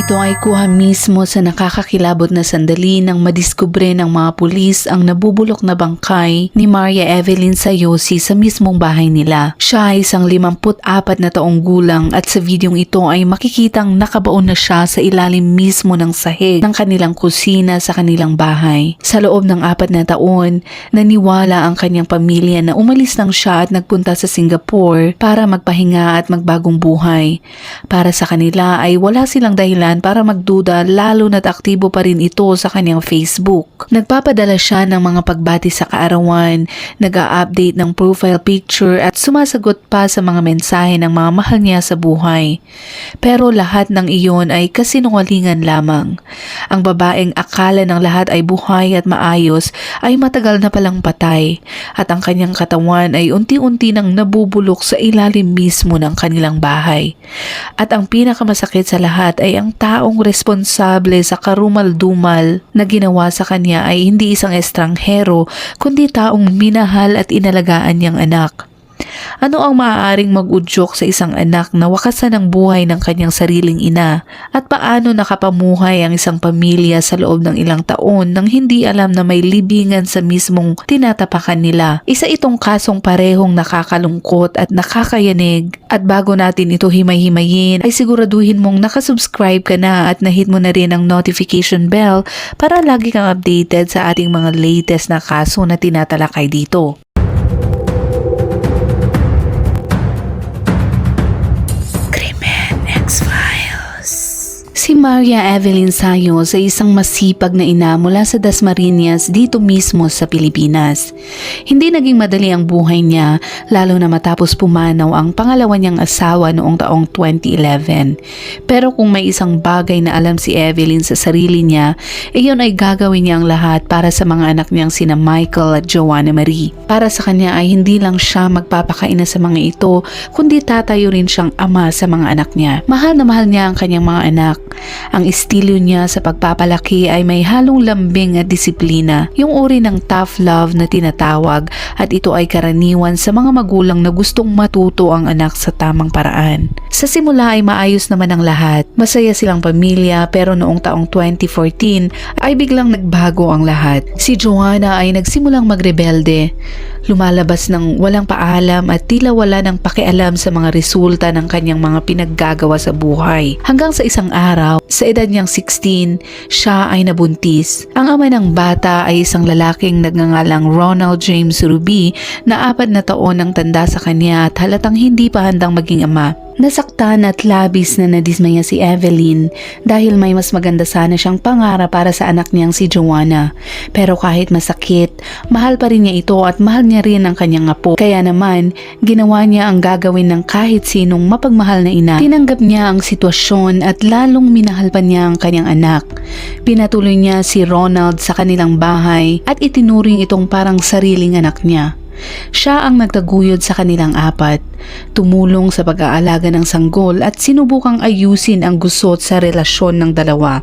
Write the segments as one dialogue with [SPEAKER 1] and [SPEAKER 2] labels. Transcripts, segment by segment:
[SPEAKER 1] ito ay kuha mismo sa nakakakilabot na sandali nang madiskubre ng mga pulis ang nabubulok na bangkay ni Maria Evelyn Sayosi sa mismong bahay nila. Siya ay isang 54 na taong gulang at sa videong ito ay makikitang nakabaon na siya sa ilalim mismo ng sahig ng kanilang kusina sa kanilang bahay. Sa loob ng apat na taon, naniwala ang kanyang pamilya na umalis lang siya at nagpunta sa Singapore para magpahinga at magbagong buhay. Para sa kanila ay wala silang dahilan para magduda lalo na't aktibo pa rin ito sa kanyang Facebook. Nagpapadala siya ng mga pagbati sa kaarawan, nag-a-update ng profile picture at sumasagot pa sa mga mensahe ng mga mahal niya sa buhay. Pero lahat ng iyon ay kasinungalingan lamang. Ang babaeng akala ng lahat ay buhay at maayos ay matagal na palang patay at ang kanyang katawan ay unti-unti nang nabubulok sa ilalim mismo ng kanilang bahay. At ang pinakamasakit sa lahat ay ang taong responsable sa karumal-dumal na ginawa sa kanya ay hindi isang estranghero kundi taong minahal at inalagaan niyang anak. Ano ang maaaring mag-udyok sa isang anak na wakasan ang buhay ng kanyang sariling ina at paano nakapamuhay ang isang pamilya sa loob ng ilang taon nang hindi alam na may libingan sa mismong tinatapakan nila. Isa itong kasong parehong nakakalungkot at nakakayanig at bago natin ito himay-himayin ay siguraduhin mong nakasubscribe ka na at nahit mo na rin ang notification bell para lagi kang updated sa ating mga latest na kaso na tinatalakay dito. Si Maria Evelyn Sayos ay isang masipag na ina mula sa Dasmariñas dito mismo sa Pilipinas. Hindi naging madali ang buhay niya lalo na matapos pumanaw ang pangalawa niyang asawa noong taong 2011. Pero kung may isang bagay na alam si Evelyn sa sarili niya, iyon ay gagawin niya ang lahat para sa mga anak niyang sina Michael at Joanna Marie. Para sa kanya ay hindi lang siya magpapakaina sa mga ito, kundi tatayo rin siyang ama sa mga anak niya. Mahal na mahal niya ang kanyang mga anak. Ang estilo niya sa pagpapalaki ay may halong lambing at disiplina, yung uri ng tough love na tinatawag at ito ay karaniwan sa mga magulang na gustong matuto ang anak sa tamang paraan. Sa simula ay maayos naman ang lahat. Masaya silang pamilya pero noong taong 2014 ay biglang nagbago ang lahat. Si Joanna ay nagsimulang magrebelde. Lumalabas ng walang paalam at tila wala ng pakialam sa mga resulta ng kanyang mga pinaggagawa sa buhay. Hanggang sa isang araw, sa edad niyang 16, siya ay nabuntis. Ang ama ng bata ay isang lalaking nagngangalang Ronald James Ruby na apat na taon ang tanda sa kanya at halatang hindi pa handang maging ama. Nasaktan at labis na nadismaya si Evelyn dahil may mas maganda sana siyang pangarap para sa anak niyang si Joanna. Pero kahit masakit, mahal pa rin niya ito at mahal niya rin ang kanyang apo. Kaya naman, ginawa niya ang gagawin ng kahit sinong mapagmahal na ina. Tinanggap niya ang sitwasyon at lalong minahal pa niya ang kanyang anak. Pinatuloy niya si Ronald sa kanilang bahay at itinuring itong parang sariling anak niya. Siya ang nagtaguyod sa kanilang apat, tumulong sa pag-aalaga ng sanggol at sinubukang ayusin ang gusot sa relasyon ng dalawa.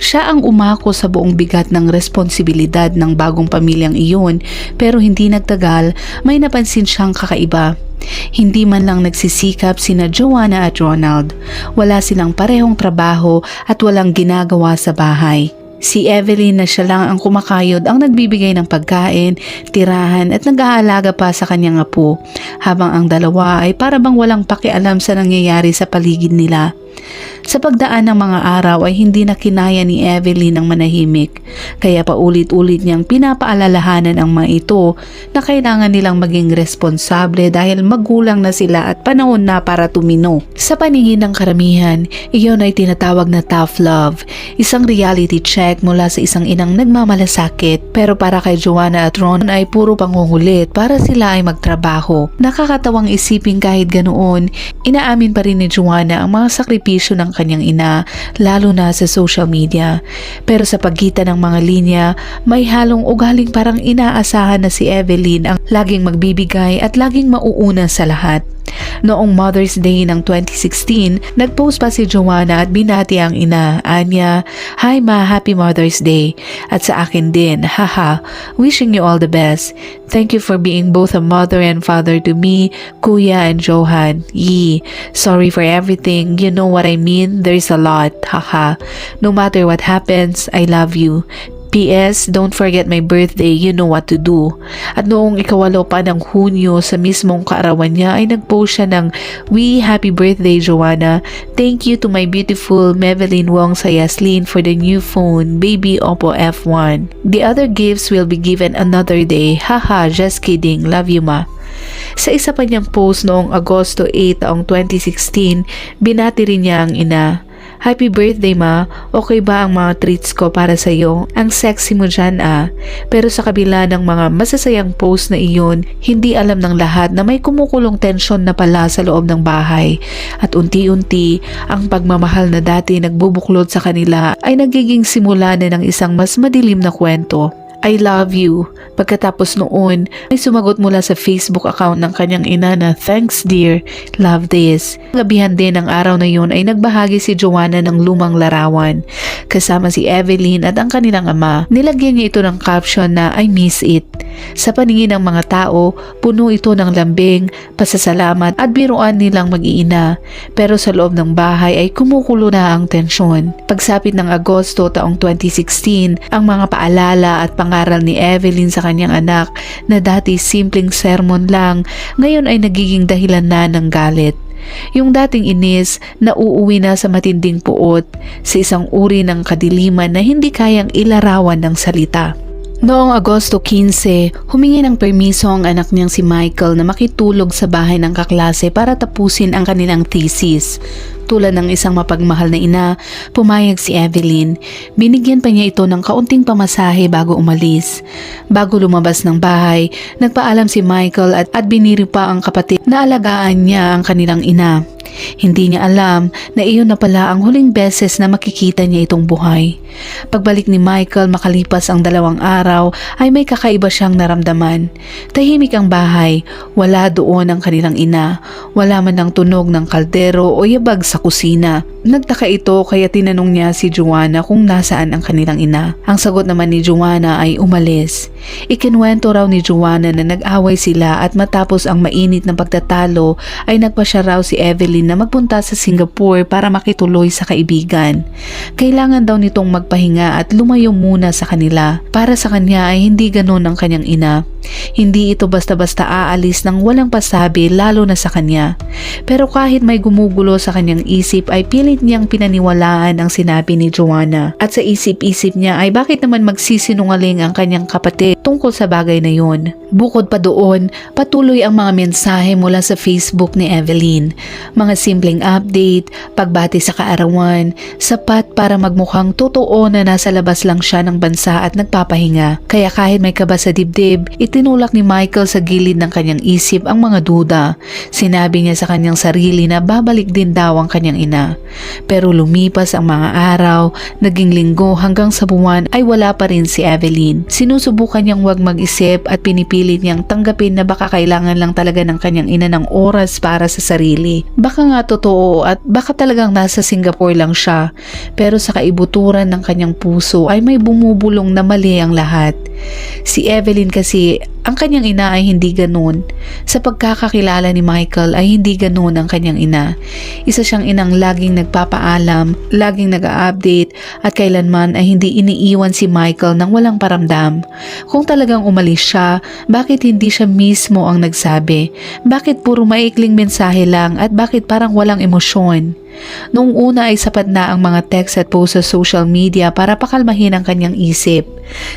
[SPEAKER 1] Siya ang umako sa buong bigat ng responsibilidad ng bagong pamilyang iyon pero hindi nagtagal may napansin siyang kakaiba. Hindi man lang nagsisikap sina Joanna at Ronald. Wala silang parehong trabaho at walang ginagawa sa bahay. Si Evelyn na siya lang ang kumakayod ang nagbibigay ng pagkain, tirahan at nag-aalaga pa sa kanyang apo, habang ang dalawa ay para bang walang pakialam sa nangyayari sa paligid nila. Sa pagdaan ng mga araw ay hindi na kinaya ni Evelyn ang manahimik, kaya paulit-ulit niyang pinapaalalahanan ang mga ito na kailangan nilang maging responsable dahil magulang na sila at panahon na para tumino. Sa paningin ng karamihan, iyon ay tinatawag na tough love, isang reality check mula sa isang inang nagmamalasakit pero para kay Joanna at Ron ay puro pangungulit para sila ay magtrabaho. Nakakatawang isipin kahit ganoon, inaamin pa rin ni Joanna ang mga sakripisyo ng kanyang ina lalo na sa social media. Pero sa pagitan ng mga linya, may halong ugaling parang inaasahan na si Evelyn ang laging magbibigay at laging mauuna sa lahat. Noong Mother's Day ng 2016, nagpost pa si Joanna at binati ang ina. Anya, Hi ma, Happy Mother's Day. At sa akin din, haha, wishing you all the best. Thank you for being both a mother and father to me, Kuya and Johan. Yee, sorry for everything. You know what I mean? There's a lot, haha. No matter what happens, I love you. P.S. Don't forget my birthday, you know what to do. At noong ikawalo pa ng Hunyo sa mismong kaarawan niya ay nagpost siya ng We Happy Birthday Joanna. Thank you to my beautiful Mevelyn Wong Sayaslin for the new phone, Baby Oppo F1. The other gifts will be given another day. Haha, just kidding. Love you ma. Sa isa pa niyang post noong Agosto 8 taong 2016, binati rin niya ang ina. Happy birthday ma, okay ba ang mga treats ko para sa iyo? Ang sexy mo dyan ah. Pero sa kabila ng mga masasayang post na iyon, hindi alam ng lahat na may kumukulong tensyon na pala sa loob ng bahay. At unti-unti, ang pagmamahal na dati nagbubuklod sa kanila ay nagiging simula na ng isang mas madilim na kwento. I love you. Pagkatapos noon, may sumagot mula sa Facebook account ng kanyang ina na thanks dear, love this. Gabihan din ng araw na yun ay nagbahagi si Joanna ng lumang larawan. Kasama si Evelyn at ang kanilang ama. Nilagyan niya ito ng caption na I miss it. Sa paningin ng mga tao, puno ito ng lambing, pasasalamat at biruan nilang mag-iina. Pero sa loob ng bahay ay kumukulo na ang tensyon. Pagsapit ng Agosto taong 2016, ang mga paalala at pangaral ni Evelyn sa kanyang anak na dati simpleng sermon lang, ngayon ay nagiging dahilan na ng galit. Yung dating inis na uuwi na sa matinding puot sa isang uri ng kadiliman na hindi kayang ilarawan ng salita. Noong Agosto 15, humingi ng permiso ang anak niyang si Michael na makitulog sa bahay ng kaklase para tapusin ang kanilang thesis. Tulad ng isang mapagmahal na ina, pumayag si Evelyn. Binigyan pa niya ito ng kaunting pamasahe bago umalis. Bago lumabas ng bahay, nagpaalam si Michael at, at biniri pa ang kapatid na alagaan niya ang kanilang ina. Hindi niya alam na iyon na pala ang huling beses na makikita niya itong buhay. Pagbalik ni Michael makalipas ang dalawang araw ay may kakaiba siyang naramdaman. Tahimik ang bahay, wala doon ang kanilang ina, wala man ang tunog ng kaldero o yabag sa kusina. Nagtaka ito kaya tinanong niya si Joanna kung nasaan ang kanilang ina. Ang sagot naman ni Joanna ay umalis. Ikinwento raw ni Joanna na nag-away sila at matapos ang mainit na pagtatalo ay nagpa siya raw si Evelyn na magpunta sa Singapore para makituloy sa kaibigan. Kailangan daw nitong magpahinga at lumayo muna sa kanila. Para sa kanya ay hindi ganon ang kanyang ina. Hindi ito basta-basta aalis ng walang pasabi lalo na sa kanya. Pero kahit may gumugulo sa kanyang isip ay pilit niyang pinaniwalaan ang sinabi ni Joanna. At sa isip-isip niya ay bakit naman magsisinungaling ang kanyang kapatid tungkol sa bagay na yun. Bukod pa doon, patuloy ang mga mensahe mula sa Facebook ni Evelyn. Mga simpleng update, pagbati sa kaarawan, sapat para magmukhang totoo na nasa labas lang siya ng bansa at nagpapahinga. Kaya kahit may kaba sa dibdib, itinulak ni Michael sa gilid ng kanyang isip ang mga duda. Sinabi niya sa kanyang sarili na babalik din daw ang kanyang ina. Pero lumipas ang mga araw, naging linggo hanggang sa buwan ay wala pa rin si Evelyn. Sinusubukan niyang wag mag-isip at pinipilit niyang tanggapin na baka kailangan lang talaga ng kanyang ina ng oras para sa sarili. Baka nga totoo at baka talagang nasa Singapore lang siya. Pero sa kaibuturan ng kanyang puso ay may bumubulong na mali ang lahat. Si Evelyn kasi ang kanyang ina ay hindi ganoon. Sa pagkakakilala ni Michael ay hindi ganoon ang kanyang ina. Isa siyang inang laging nagpapaalam, laging nag-update at kailanman ay hindi iniiwan si Michael nang walang paramdam. Kung talagang umalis siya, bakit hindi siya mismo ang nagsabi? Bakit puro maikling mensahe lang at bakit parang walang emosyon? Noong una ay sapat na ang mga text at post sa social media para pakalmahin ang kanyang isip.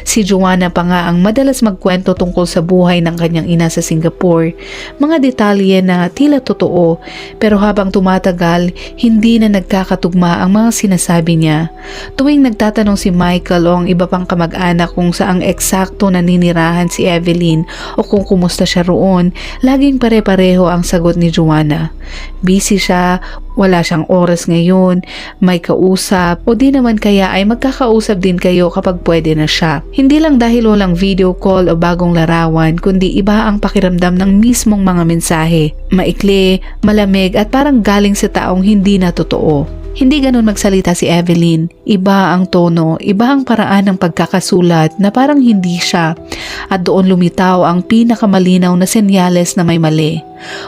[SPEAKER 1] Si Joanna pa nga ang madalas magkwento tungkol sa buhay ng kanyang ina sa Singapore. Mga detalye na tila totoo pero habang tumatagal, hindi na nagkakatugma ang mga sinasabi niya. Tuwing nagtatanong si Michael o ang iba pang kamag-anak kung saang eksakto naninirahan si Evelyn o kung kumusta siya roon, laging pare-pareho ang sagot ni Joanna. Busy siya, wala siyang oras ngayon, may kausap, o di naman kaya ay magkakausap din kayo kapag pwede na siya. Hindi lang dahil walang video call o bagong larawan, kundi iba ang pakiramdam ng mismong mga mensahe. Maikli, malamig at parang galing sa taong hindi na totoo. Hindi ganun magsalita si Evelyn. Iba ang tono, iba ang paraan ng pagkakasulat na parang hindi siya. At doon lumitaw ang pinakamalinaw na senyales na may mali.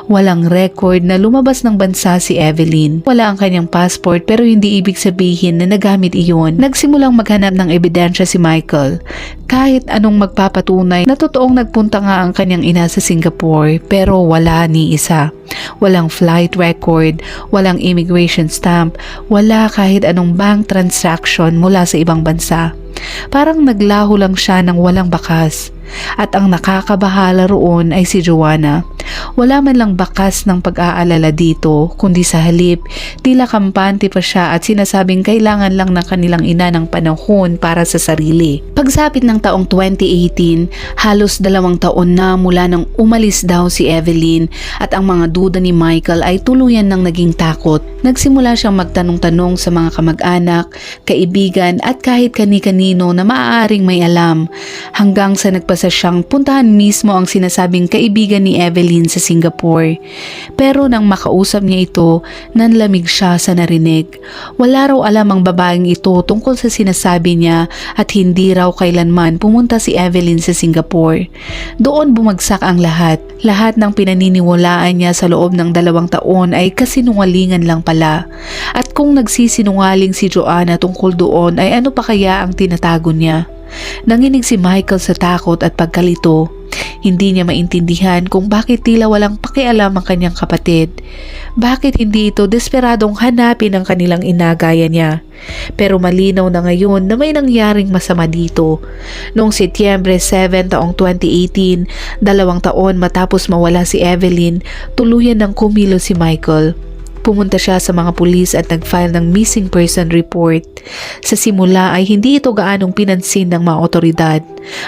[SPEAKER 1] Walang record na lumabas ng bansa si Evelyn. Wala ang kanyang passport pero hindi ibig sabihin na nagamit iyon. Nagsimulang maghanap ng ebidensya si Michael. Kahit anong magpapatunay na totoong nagpunta nga ang kanyang ina sa Singapore pero wala ni isa. Walang flight record, walang immigration stamp, wala kahit anong bank transaction mula sa ibang bansa. Parang naglaho lang siya ng walang bakas. At ang nakakabahala roon ay si Joanna. Wala man lang bakas ng pag-aalala dito, kundi sa halip, tila kampante pa siya at sinasabing kailangan lang ng kanilang ina ng panahon para sa sarili. Pagsapit ng taong 2018, halos dalawang taon na mula nang umalis daw si Evelyn at ang mga duda ni Michael ay tuluyan ng naging takot. Nagsimula siyang magtanong-tanong sa mga kamag-anak, kaibigan at kahit kani-kanino na maaaring may alam hanggang sa nagpasa siyang puntahan mismo ang sinasabing kaibigan ni Evelyn sa Singapore. Pero nang makausap niya ito, nanlamig siya sa narinig. Wala raw alam ang babaeng ito tungkol sa sinasabi niya at hindi raw kailanman pumunta si Evelyn sa Singapore. Doon bumagsak ang lahat. Lahat ng pinaniniwalaan niya sa loob ng dalawang taon ay kasinungalingan lang pala. At kung nagsisinungaling si Joanna tungkol doon ay ano pa kaya ang tinatago niya? Nanginig si Michael sa takot at pagkalito. Hindi niya maintindihan kung bakit tila walang pakialam ang kanyang kapatid. Bakit hindi ito desperadong hanapin ang kanilang inagaya niya. Pero malinaw na ngayon na may nangyaring masama dito. Noong Setyembre 7 taong 2018, dalawang taon matapos mawala si Evelyn, tuluyan ng kumilo si Michael. Pumunta siya sa mga pulis at nag-file ng missing person report. Sa simula ay hindi ito gaanong pinansin ng mga otoridad.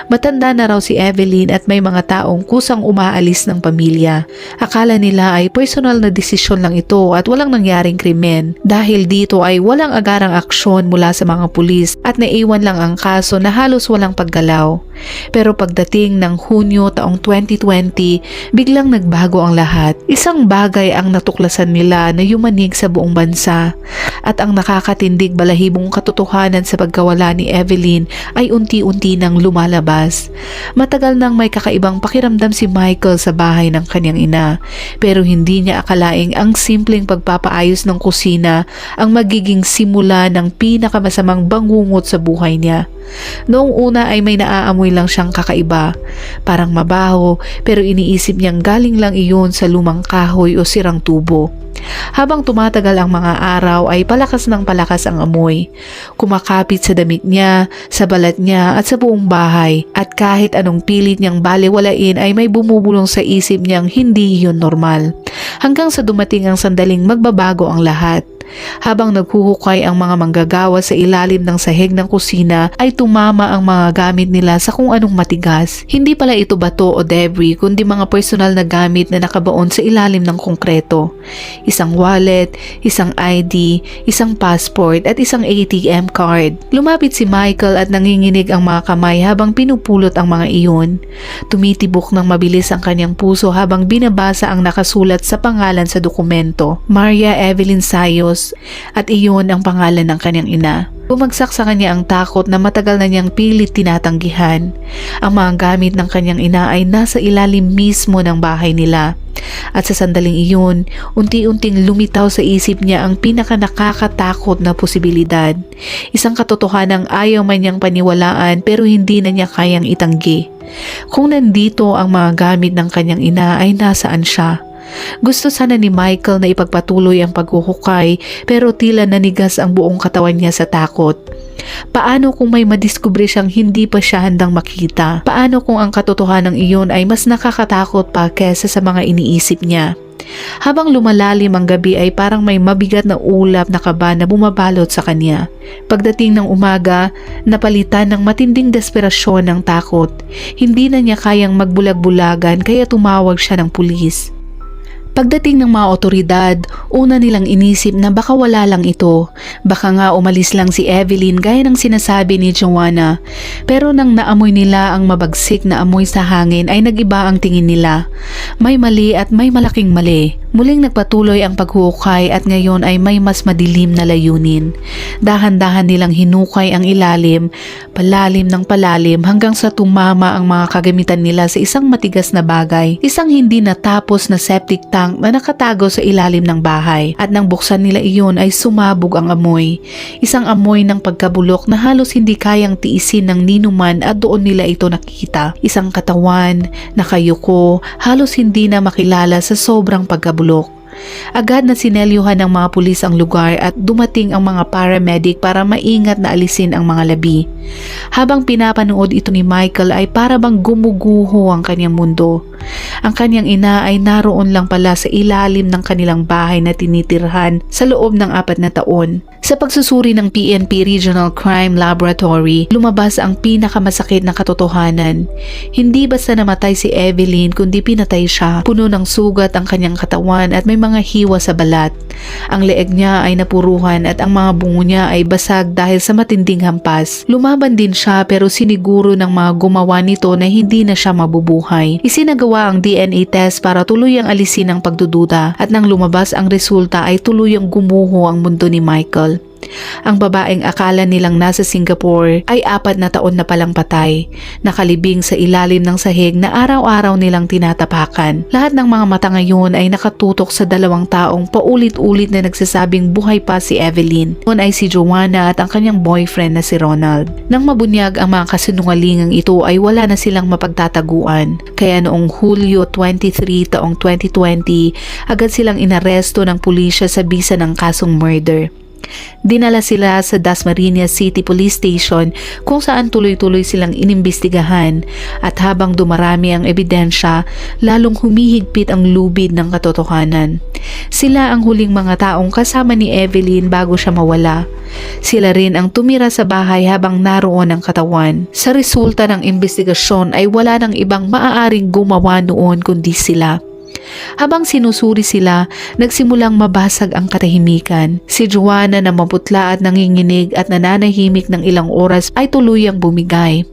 [SPEAKER 1] Matanda na raw si Evelyn at may mga taong kusang umaalis ng pamilya. Akala nila ay personal na desisyon lang ito at walang nangyaring krimen. Dahil dito ay walang agarang aksyon mula sa mga pulis at naiwan lang ang kaso na halos walang paggalaw. Pero pagdating ng Hunyo taong 2020, biglang nagbago ang lahat. Isang bagay ang natuklasan nila na yumanig sa buong bansa at ang nakakatindig balahibong katotohanan sa pagkawala ni Evelyn ay unti-unti nang lumalabas. Matagal nang may kakaibang pakiramdam si Michael sa bahay ng kanyang ina pero hindi niya akalaing ang simpleng pagpapaayos ng kusina ang magiging simula ng pinakamasamang bangungot sa buhay niya. Noong una ay may naaamoy lang siyang kakaiba, parang mabaho pero iniisip niyang galing lang iyon sa lumang kahoy o sirang tubo. Habang tumatagal ang mga araw ay palakas ng palakas ang amoy. Kumakapit sa damit niya, sa balat niya at sa buong bahay at kahit anong pilit niyang baliwalain ay may bumubulong sa isip niyang hindi yun normal. Hanggang sa dumating ang sandaling magbabago ang lahat. Habang naghuhukay ang mga manggagawa sa ilalim ng sahig ng kusina ay tumama ang mga gamit nila sa kung anong matigas. Hindi pala ito bato o debris kundi mga personal na gamit na nakabaon sa ilalim ng konkreto. Isang wallet, isang ID, isang passport at isang ATM card. Lumapit si Michael at nanginginig ang mga kamay habang pinupulot ang mga iyon. Tumitibok ng mabilis ang kanyang puso habang binabasa ang nakasulat sa pangalan sa dokumento. Maria Evelyn Sayos at iyon ang pangalan ng kanyang ina. Bumagsak sa kanya ang takot na matagal na niyang pilit tinatanggihan. Ang mga gamit ng kanyang ina ay nasa ilalim mismo ng bahay nila. At sa sandaling iyon, unti-unting lumitaw sa isip niya ang pinaka nakakatakot na posibilidad. Isang katotohanang ayaw man niyang paniwalaan pero hindi na niya kayang itanggi. Kung nandito ang mga gamit ng kanyang ina ay nasaan siya? Gusto sana ni Michael na ipagpatuloy ang paghuhukay pero tila nanigas ang buong katawan niya sa takot. Paano kung may madiskubre siyang hindi pa siya handang makita? Paano kung ang katotohanan ng iyon ay mas nakakatakot pa kesa sa mga iniisip niya? Habang lumalalim ang gabi ay parang may mabigat na ulap na kaba na bumabalot sa kanya. Pagdating ng umaga, napalitan ng matinding desperasyon ng takot. Hindi na niya kayang magbulag-bulagan kaya tumawag siya ng pulis. Pagdating ng mga otoridad, una nilang inisip na baka wala lang ito. Baka nga umalis lang si Evelyn gaya ng sinasabi ni Joanna. Pero nang naamoy nila ang mabagsik na amoy sa hangin ay nagiba ang tingin nila. May mali at may malaking mali. Muling nagpatuloy ang paghukay at ngayon ay may mas madilim na layunin. Dahan-dahan nilang hinukay ang ilalim, palalim ng palalim hanggang sa tumama ang mga kagamitan nila sa isang matigas na bagay, isang hindi natapos na septic tank na nakatago sa ilalim ng bahay. At nang buksan nila iyon ay sumabog ang amoy. Isang amoy ng pagkabulok na halos hindi kayang tiisin ng ninuman at doon nila ito nakita. Isang katawan, nakayuko, halos hindi na makilala sa sobrang pagkabulok. Agad na sinelyuhan ng mga pulis ang lugar at dumating ang mga paramedic para maingat na alisin ang mga labi. Habang pinapanood ito ni Michael ay para bang gumuguho ang kanyang mundo. Ang kanyang ina ay naroon lang pala sa ilalim ng kanilang bahay na tinitirhan sa loob ng apat na taon. Sa pagsusuri ng PNP Regional Crime Laboratory, lumabas ang pinakamasakit na katotohanan. Hindi basta namatay si Evelyn kundi pinatay siya. Puno ng sugat ang kanyang katawan at may mga hiwa sa balat. Ang leeg niya ay napuruhan at ang mga bungo niya ay basag dahil sa matinding hampas. Lumaban din siya pero siniguro ng mga gumawa nito na hindi na siya mabubuhay. Isinagawa ang DNA test para tuluyang alisin ang pagdududa at nang lumabas ang resulta ay tuluyang gumuho ang mundo ni Michael. Ang babaeng akala nilang nasa Singapore ay apat na taon na palang patay, nakalibing sa ilalim ng sahig na araw-araw nilang tinatapakan. Lahat ng mga mata ngayon ay nakatutok sa dalawang taong paulit-ulit na nagsasabing buhay pa si Evelyn. Noon ay si Joanna at ang kanyang boyfriend na si Ronald. Nang mabunyag ang mga kasinungalingang ito ay wala na silang mapagtataguan. Kaya noong Hulyo 23 taong 2020, agad silang inaresto ng pulisya sa bisa ng kasong murder. Dinala sila sa Dasmariñas City Police Station kung saan tuloy-tuloy silang inimbestigahan at habang dumarami ang ebidensya, lalong humihigpit ang lubid ng katotohanan. Sila ang huling mga taong kasama ni Evelyn bago siya mawala. Sila rin ang tumira sa bahay habang naroon ang katawan. Sa resulta ng investigasyon ay wala ng ibang maaaring gumawa noon kundi sila. Habang sinusuri sila, nagsimulang mabasag ang katahimikan. Si Joanna na maputla at nanginginig at nananahimik ng ilang oras ay tuluyang bumigay.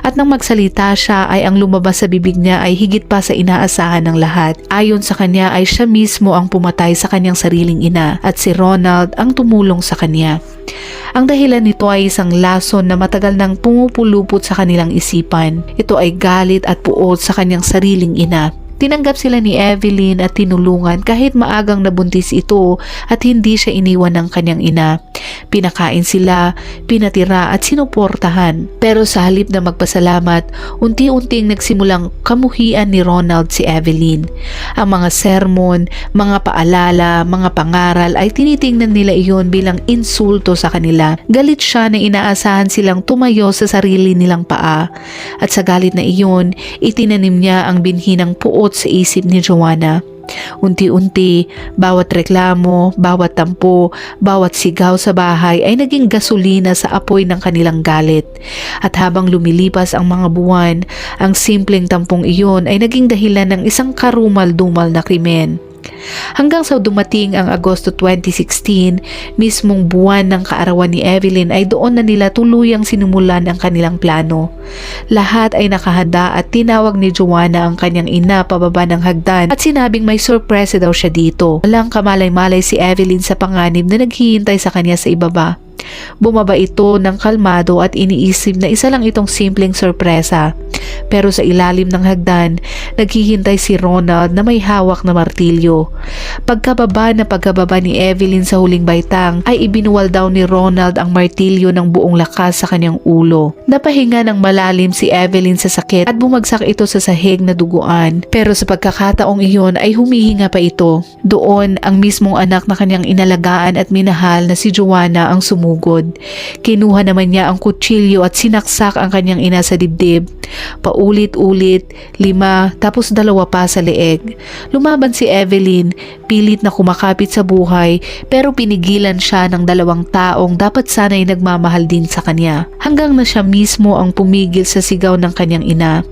[SPEAKER 1] At nang magsalita siya ay ang lumabas sa bibig niya ay higit pa sa inaasahan ng lahat. Ayon sa kanya ay siya mismo ang pumatay sa kanyang sariling ina at si Ronald ang tumulong sa kanya. Ang dahilan nito ay isang lason na matagal nang pumupulupot sa kanilang isipan. Ito ay galit at puot sa kanyang sariling ina. Tinanggap sila ni Evelyn at tinulungan kahit maagang nabuntis ito at hindi siya iniwan ng kanyang ina. Pinakain sila, pinatira at sinuportahan. Pero sa halip na magpasalamat, unti-unting nagsimulang kamuhian ni Ronald si Evelyn. Ang mga sermon, mga paalala, mga pangaral ay tinitingnan nila iyon bilang insulto sa kanila. Galit siya na inaasahan silang tumayo sa sarili nilang paa. At sa galit na iyon, itinanim niya ang binhi ng puot sa isip ni Joanna. Unti-unti, bawat reklamo, bawat tampo, bawat sigaw sa bahay ay naging gasolina sa apoy ng kanilang galit. At habang lumilipas ang mga buwan, ang simpleng tampong iyon ay naging dahilan ng isang karumal-dumal na krimen. Hanggang sa dumating ang Agosto 2016, mismong buwan ng kaarawan ni Evelyn ay doon na nila tuluyang sinumulan ang kanilang plano. Lahat ay nakahanda at tinawag ni Joanna ang kanyang ina pababa ng hagdan at sinabing may sorpresa daw siya dito. Walang kamalay-malay si Evelyn sa panganib na naghihintay sa kanya sa ibaba. Bumaba ito ng kalmado at iniisip na isa lang itong simpleng sorpresa. Pero sa ilalim ng hagdan, naghihintay si Ronald na may hawak na martilyo. Pagkababa na pagkababa ni Evelyn sa huling baitang ay ibinuwal daw ni Ronald ang martilyo ng buong lakas sa kanyang ulo. Napahinga ng malalim si Evelyn sa sakit at bumagsak ito sa sahig na duguan. Pero sa pagkakataong iyon ay humihinga pa ito. Doon ang mismong anak na kanyang inalagaan at minahal na si Joanna ang sumugod. Kinuha naman niya ang kutsilyo at sinaksak ang kanyang ina sa dibdib. Paulit-ulit, lima, tapos dalawa pa sa leeg. Lumaban si Evelyn, pilit na kumakapit sa buhay pero pinigilan siya ng dalawang taong dapat sana'y nagmamahal din sa kanya. Hanggang na siya mismo ang pumigil sa sigaw ng kanyang ina.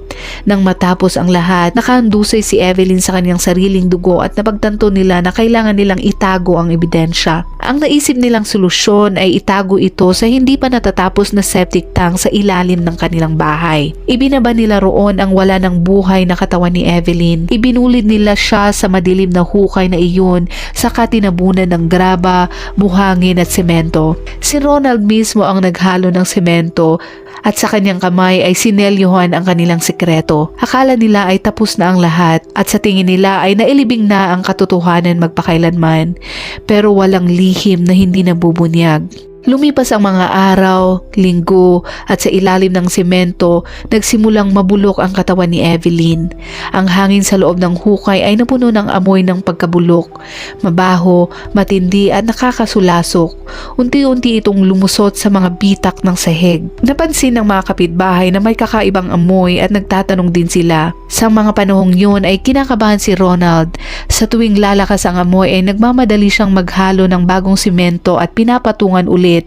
[SPEAKER 1] Nang matapos ang lahat, nakahandusay si Evelyn sa kanyang sariling dugo at napagtanto nila na kailangan nilang itago ang ebidensya. Ang naisip nilang solusyon ay itago ito sa hindi pa natatapos na septic tank sa ilalim ng kanilang bahay. Ibinaba nila roon ang wala ng buhay na katawan ni Evelyn. Ibinulid nila siya sa madilim na hukay na iyon sa katinabunan ng graba, buhangin at semento. Si Ronald mismo ang naghalo ng semento at sa kanyang kamay ay sinelyohan ang kanilang sikreto. Akala nila ay tapos na ang lahat at sa tingin nila ay nailibing na ang katotohanan magpakailanman pero walang lihim na hindi nabubunyag. Lumipas ang mga araw, linggo at sa ilalim ng semento, nagsimulang mabulok ang katawan ni Evelyn. Ang hangin sa loob ng hukay ay napuno ng amoy ng pagkabulok. Mabaho, matindi at nakakasulasok. Unti-unti itong lumusot sa mga bitak ng sahig. Napansin ng mga kapitbahay na may kakaibang amoy at nagtatanong din sila. Sa mga panahong yun ay kinakabahan si Ronald. Sa tuwing lalakas ang amoy ay nagmamadali siyang maghalo ng bagong simento at pinapatungan ulit.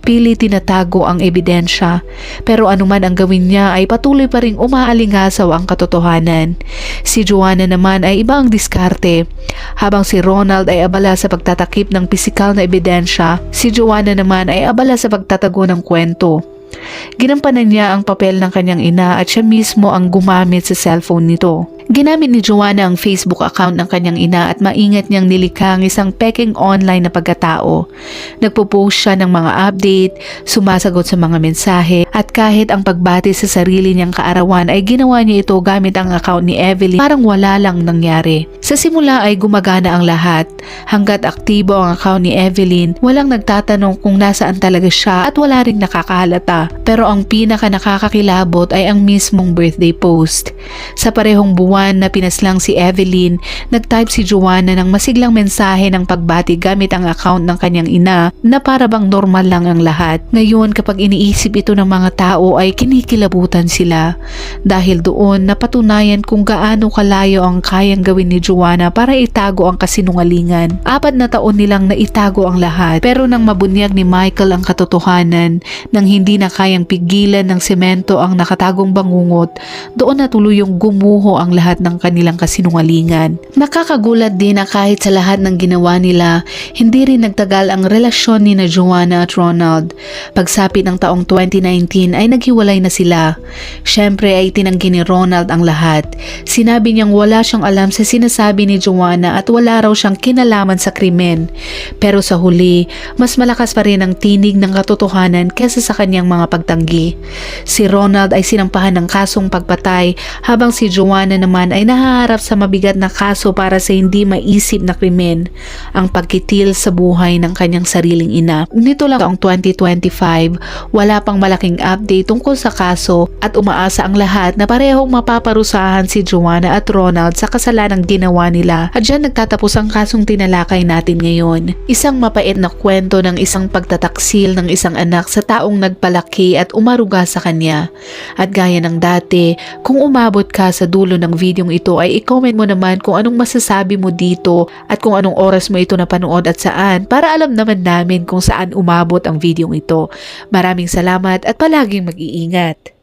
[SPEAKER 1] Pili tinatago ang ebidensya. Pero anuman ang gawin niya ay patuloy pa rin umaalingasaw ang katotohanan. Si Joanna naman ay iba ang diskarte. Habang si Ronald ay abala sa pagtatakip ng pisikal na ebidensya, si Joanna naman ay abala sa pagtatago ng kwento. Ginampanan niya ang papel ng kanyang ina at siya mismo ang gumamit sa cellphone nito. Ginamit ni Joanna ang Facebook account ng kanyang ina at maingat niyang nilikha ang isang peking online na pagkatao. Nagpo-post siya ng mga update, sumasagot sa mga mensahe at kahit ang pagbati sa sarili niyang kaarawan ay ginawa niya ito gamit ang account ni Evelyn parang wala lang nangyari. Sa simula ay gumagana ang lahat. Hanggat aktibo ang account ni Evelyn, walang nagtatanong kung nasaan talaga siya at wala ring nakakahalata. Pero ang pinaka nakakakilabot ay ang mismong birthday post. Sa parehong buwan na pinaslang si Evelyn, nag-type si Joanna ng masiglang mensahe ng pagbati gamit ang account ng kanyang ina na para bang normal lang ang lahat. Ngayon kapag iniisip ito ng mga tao ay kinikilabutan sila. Dahil doon napatunayan kung gaano kalayo ang kayang gawin ni Joanna para itago ang kasinungalingan. Apat na taon nilang naitago ang lahat pero nang mabunyag ni Michael ang katotohanan nang hindi na kayang pigilan ng semento ang nakatagong bangungot, doon na tuluyong gumuho ang lahat ng kanilang kasinungalingan. Nakakagulat din na kahit sa lahat ng ginawa nila, hindi rin nagtagal ang relasyon ni na Joanna at Ronald. Pagsapit ng taong 2019 ay naghiwalay na sila. Siyempre ay tinanggi ni Ronald ang lahat. Sinabi niyang wala siyang alam sa sinasabi ni Joanna at wala raw siyang kinalaman sa krimen. Pero sa huli, mas malakas pa rin ang tinig ng katotohanan kesa sa kanyang mga pagtanggi. Si Ronald ay sinampahan ng kasong pagpatay habang si Joanna naman ay nahaharap sa mabigat na kaso para sa hindi maisip na krimen, ang pagkitil sa buhay ng kanyang sariling ina. Nito lang taong 2025, wala pang malaking update tungkol sa kaso at umaasa ang lahat na parehong mapaparusahan si Joanna at Ronald sa kasalanang ginawa nila at dyan nagtatapos ang kasong tinalakay natin ngayon. Isang mapait na kwento ng isang pagtataksil ng isang anak sa taong nagpalaki at umaruga sa kanya. At gaya ng dati, kung umabot ka sa dulo ng videong ito ay i-comment mo naman kung anong masasabi mo dito at kung anong oras mo ito napanood at saan para alam naman namin kung saan umabot ang videong ito. Maraming salamat at palaging mag-iingat.